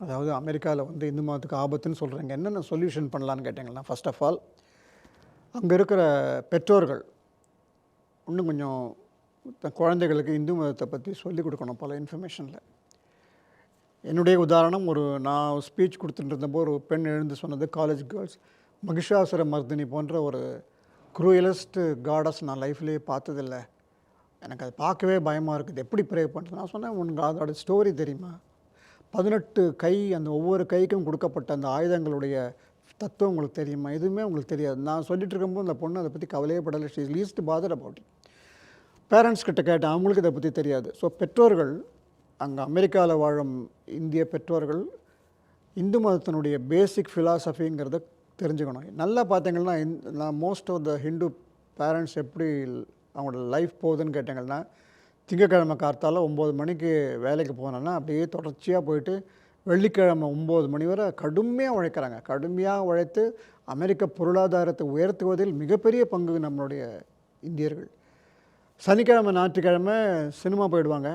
அதாவது அமெரிக்காவில் வந்து இந்து மதத்துக்கு ஆபத்துன்னு சொல்கிறீங்க என்னென்ன சொல்யூஷன் பண்ணலான்னு கேட்டிங்கன்னா ஃபர்ஸ்ட் ஆஃப் ஆல் அங்கே இருக்கிற பெற்றோர்கள் இன்னும் கொஞ்சம் தன் குழந்தைகளுக்கு இந்து மதத்தை பற்றி சொல்லிக் கொடுக்கணும் பல இன்ஃபர்மேஷனில் என்னுடைய உதாரணம் ஒரு நான் ஸ்பீச் கொடுத்துட்டு இருந்தப்போ ஒரு பெண் எழுந்து சொன்னது காலேஜ் கேர்ள்ஸ் மகிஷாசுர மர்தினி போன்ற ஒரு குரூயலஸ்ட் காடஸ் நான் லைஃப்லேயே பார்த்ததில்ல. எனக்கு அது பார்க்கவே பயமாக இருக்குது. எப்படி ப்ரே பண்ணுறது நான் சொன்னேன் உனக்கு அதோட ஸ்டோரி தெரியுமா? பதினெட்டு கை அந்த ஒவ்வொரு கைக்கும் கொடுக்கப்பட்ட அந்த ஆயுதங்களுடைய தத்துவம் உங்களுக்கு தெரியுமா? எதுவுமே உங்களுக்கு தெரியாது. நான் சொல்லிட்டு இருக்கும்போது அந்த பொண்ணு அதை பற்றி கவலையே படலை. She least bother about it parents கிட்ட கேட்டேன். அவங்களுக்கு இதை பற்றி தெரியாது. ஸோ பெற்றோர்கள் அங்கே அமெரிக்காவில் வாழும் இந்திய பெற்றோர்கள் இந்து மதத்தினுடைய பேசிக் ஃபிலாசபிங்கிறத தெரிஞ்சுக்கணும். நல்லா பார்த்தீங்கன்னா இந் நான் most of the Hindu parents எப்படி அவங்களோட லைஃப் போகுதுன்னு கேட்டாங்கன்னா திங்கக்கிழமை கார்த்தால் ஒம்பது மணிக்கு வேலைக்கு போனேன்னா அப்படியே தொடர்ச்சியாக போயிட்டு வெள்ளிக்கிழமை ஒம்பது மணி வரை கடுமையாக உழைக்கிறாங்க. கடுமையாக உழைத்து அமெரிக்க பொருளாதாரத்தை உயர்த்துவதில் மிகப்பெரிய பங்கு நம்மளுடைய இந்தியர்கள். சனிக்கிழமை ஞாயிற்றுக்கிழமை சினிமா போயிடுவாங்க.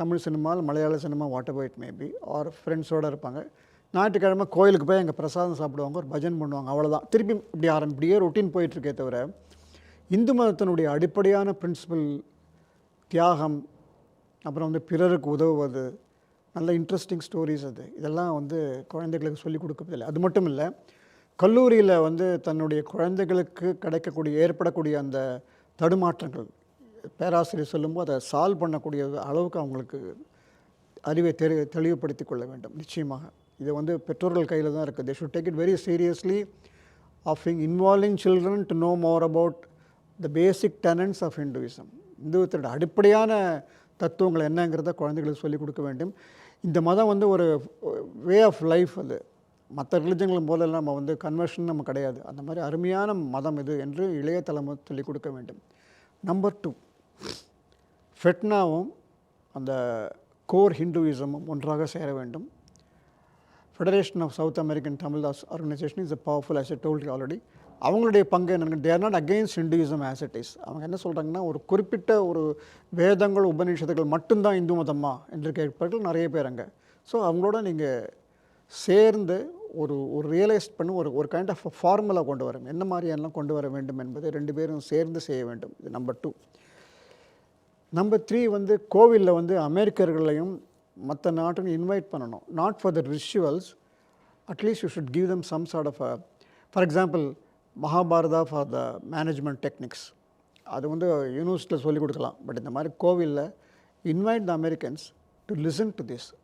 தமிழ் சினிமா மலையாள cinema whatever it maybe or ஃப்ரெண்ட்ஸோடு இருப்பாங்க. ஞாயிற்றுக்கிழமை கோயிலுக்கு போய் அங்கே பிரசாதம் சாப்பிடுவாங்க ஒரு பஜன் பண்ணுவாங்க அவ்வளோதான் திருப்பி இப்படி ஆரம்பிப்படியே ரொட்டீன் போயிட்டுருக்கே தவிர இந்து மதத்தினுடைய அடிப்படையான பிரின்சிபல் தியாகம் அப்புறம் வந்து பிறருக்கு உதவுவது நல்ல இன்ட்ரெஸ்டிங் ஸ்டோரிஸ் அது. இதெல்லாம் வந்து குழந்தைகளுக்கு சொல்லிக் கொடுக்கறதில்ல. அது மட்டும் இல்லை கல்லூரியில் வந்து தன்னுடைய குழந்தைகளுக்கு கிடைக்கக்கூடிய ஏற்படக்கூடிய அந்த தடுமாற்றங்கள் பேராசிரியர் சொல்லும்போது அதை சால்வ் பண்ணக்கூடிய அளவுக்கு அவங்களுக்கு அறிவை தெரி தெளிவுபடுத்தி கொள்ள வேண்டும். நிச்சயமாக. இது வந்து பெற்றோர்கள் கையில் தான் இருக்குது they should take it very seriously of involving children to know more about the basic tenets of Hinduism இந்துவத்தோட அடிப்படையான தத்துவங்கள் என்னங்கிறத குழந்தைகளுக்கு சொல்லிக் கொடுக்க வேண்டும். இந்த மதம் வந்து ஒரு வே ஆஃப் லைஃப் அது. மற்ற ரிலிஜன்களும் போலெல்லாம் நம்ம வந்து கன்வர்ஷன் நம்ம கிடையாது. அந்த மாதிரி அருமையான மதம் இது என்று இளைய தலைமுறை சொல்லிக் கொடுக்க வேண்டும். நம்பர் டூ ஃபெட்னாவும் அந்த கோர் ஹிந்துவிசமும் ஒன்றாக சேர வேண்டும். Federation of South American Tamil organisation is a powerful as I already அவங்களுடைய பங்கு என்னென்னு they're not against Hinduism as it is அவங்க என்ன சொல்கிறாங்கன்னா ஒரு குறிப்பிட்ட ஒரு வேதங்கள் உபநிஷத்துகள் மட்டும்தான் இந்து மதமா என்று கேட்பார்கள் நிறைய பேர் அங்கே. ஸோ அவங்களோட நீங்கள் சேர்ந்து ஒரு ஒரு ரியலைஸ் பண்ணி ஒரு ஒரு கைண்ட் ஆஃப் ஃபார்முலா கொண்டு வரும் என்ன மாதிரியெல்லாம் கொண்டு வர வேண்டும் என்பதை ரெண்டு பேரும் சேர்ந்து செய்ய வேண்டும். இது நம்பர் டூ நம்பர் த்ரீ வந்து கோவிலில் வந்து அமெரிக்கர்களையும் மற்ற நாட்டையும் இன்வைட் பண்ணணும். Not for the rituals at least you should give them some sort of for example Mahabharata for the management techniques அது வந்து யூனிவர்சிட்டியில் சொல்லிக் கொடுக்கலாம். பட் இந்த மாதிரி கோவிலில் invite the Americans to listen to this